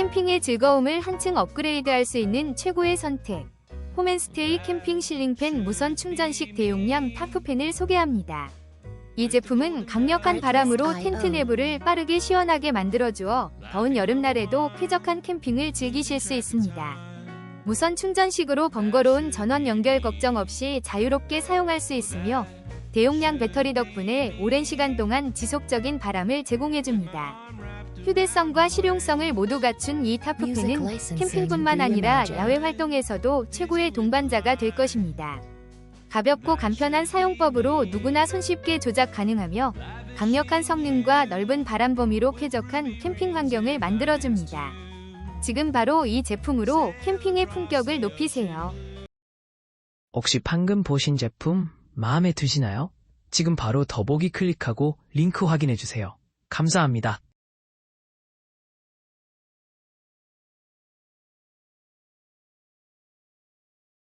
캠핑의 즐거움을 한층 업그레이드할 수 있는 최고의 선택. 홈앤스테이 캠핑 실링팬 무선 충전식 대용량 타프팬을 소개합니다. 이 제품은 강력한 바람으로 텐트 내부를 빠르게 시원하게 만들어주어 더운 여름날에도 쾌적한 캠핑을 즐기실 수 있습니다. 무선 충전식으로 번거로운 전원 연결 걱정 없이 자유롭게 사용할 수 있으며 대용량 배터리 덕분에 오랜 시간 동안 지속적인 바람을 제공해줍니다. 휴대성과 실용성을 모두 갖춘 이 타프팬은 캠핑뿐만 아니라 야외 활동에서도 최고의 동반자가 될 것입니다. 가볍고 간편한 사용법으로 누구나 손쉽게 조작 가능하며 강력한 성능과 넓은 바람 범위로 쾌적한 캠핑 환경을 만들어줍니다. 지금 바로 이 제품으로 캠핑의 품격을 높이세요. 혹시 방금 보신 제품 마음에 드시나요? 지금 바로 더보기 클릭하고 링크 확인해주세요. 감사합니다.